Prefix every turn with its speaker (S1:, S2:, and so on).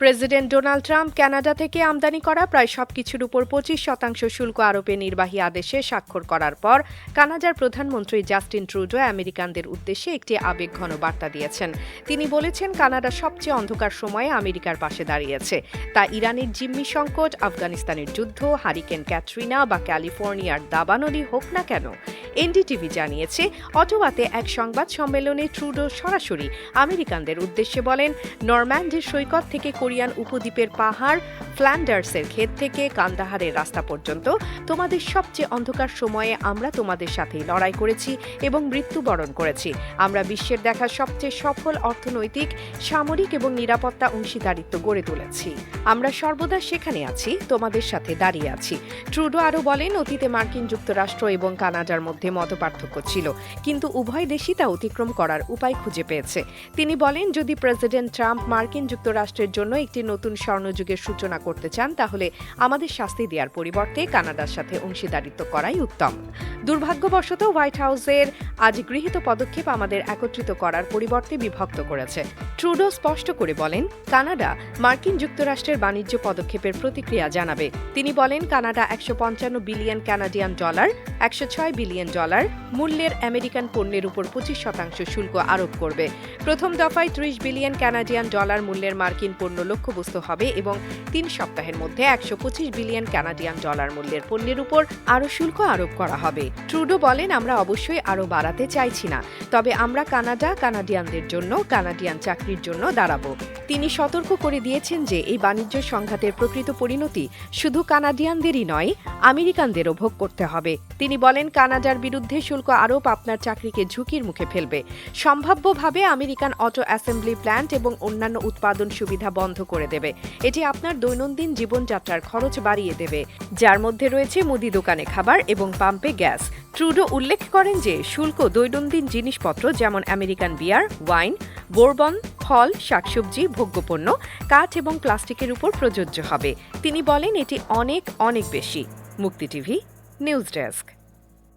S1: President Donald Trump Canada থেকে আমদানি করা প্রায় সবকিছুর উপর পঁচিশ শতাংশ শুল্ক আরোপে নির্বাহী আদেশে স্বাক্ষর করার পর কানাডার প্রধানমন্ত্রী জাস্টিন ট্রুডো আমেরিকানদের উদ্দেশ্যে একটি আবেগঘন বার্তা দিয়েছেন। তিনি বলেছেন, কানাডা সবচেয়ে অন্ধকার সময়ে আমেরিকার পাশে দাঁড়িয়েছে। তা ইরানের জিম্মি সংকট, আফগানিস্তানের যুদ্ধ, হারিকেন ক্যাটরিনা বা ক্যালিফোর্নিয়ার দাবানলি হোক না কেন এনডিটিভি জানিয়েছে, অটোয়াতে এক সংবাদ সম্মেলনে ট্রুডো সরাসরি আমেরিকানদের উদ্দেশ্যে বলেন, নরম্যান্ডের সৈকত থেকে কোরিয়ান উপদ্বীপের পাহাড়, ফ্ল্যান্ডার্সের ক্ষেত থেকে কান্দাহারের রাস্তা পর্যন্ত তোমাদের সবচেয়ে অন্ধকার সময়ে আমরা তোমাদের সাথেই লড়াই করেছি এবং মৃত্যুবরণ করেছি। আমরা বিশ্বের দেখা সবচেয়ে সফল অর্থনৈতিক, সামরিক এবং নিরাপত্তা অংশীদারিত্ব গড়ে তুলেছি। আমরা সর্বদা সেখানে আছি, তোমাদের সাথে দাঁড়িয়ে আছি। ট্রুডো আরও বলেন, অতীতে মার্কিন যুক্তরাষ্ট্র এবং কানাডার মধ্যে মতপার্থক্য ছিল, কিন্তু উভয় দেশই তা অতিক্রম করার উপায় খুঁজে পেয়েছে। তিনি বলেন, যদি প্রেসিডেন্ট ট্রাম্প মার্কিন যুক্তরাষ্ট্রের জন্য একটি নতুন স্বর্ণযুগের সূচনা করতে চান, তাহলে আমাদের শাস্তি দেওয়ার পরিবর্তে কানাডার সাথে অংশীদারিত্ব করাই উত্তম। দুর্ভাগ্যবশত, হোয়াইট হাউসের আজ গৃহীত পদক্ষেপ আমাদের একত্রিত করার পরিবর্তে বিভক্ত করেছে। ট্রুডো স্পষ্ট করে বলেন, কানাডা মার্কিন যুক্তরাষ্ট্রের বাণিজ্য পদক্ষেপের প্রতিক্রিয়া জানাবে। তিনি বলেন, কানাডা একশো পঞ্চান্ন বিলিয়ন কানাডিয়ান ডলার, একশো ছয় বিলিয়ন ডলার, মূল্যের আমেরিকান পণ্যের উপর পঁচিশ শতাংশ শুল্ক আরোপ করবে। প্রথম দফায় ত্রিশ বিলিয়ন কানাডিয়ান ডলার মূল্যের মার্কিন পণ্য লক্ষ্যবস্তু হবে এবং তিন সপ্তাহের মধ্যে একশো পঁচিশ বিলিয়ন কানাডিয়ান ডলার মূল্যের পণ্যের উপর আরও শুল্ক আরোপ করা হবে। ট্রুডো বলেন, আমরা অবশ্যই আরও বাড়াতে চাইছি না, তবে আমরা কানাডা কানাডিয়ানদের জন্য, কানাডিয়ান চাকরির জন্য দাঁড়াবো। তিনি সতর্ক করে দিয়েছেন যে, এই বাণিজ্য সংঘাতের প্রকৃত পরিণতি শুধু কানাডিয়ানদেরই নয়, আমেরিকানদেরও ভোগ করতে হবে। তিনি বলেন, কানাডার বিরুদ্ধে শুল্ক আরোপ আপনার চাকরিকে ঝুঁকির মুখে ফেলবে। সম্ভাব্যভাবে আমেরিকান অটো অ্যাসেম্বলি প্ল্যান্ট এবং অন্যান্য উৎপাদন সুবিধা বন্ধ করে দেবে। এটি আপনার দৈনন্দিন জীবনযাত্রার খরচ বাড়িয়ে দেবে। যার মধ্যে রয়েছে মুদি দোকানে খাবার এবং পাম্পে গ্যাস। ট্রুডো উল্লেখ করেন যে, শুল্ক দৈনন্দিন জিনিসপত্র যেমন আমেরিকান বিয়ার, ওয়াইন, বোরবন, ফল, শাকসবজি, ভোগ্যপণ্য, কাঠ এবং প্লাস্টিকের উপর প্রযোজ্য হবে। তিনি বলেন, এটি অনেক অনেক বেশি। মুক্তি টিভি, নিউজ ডেস্ক।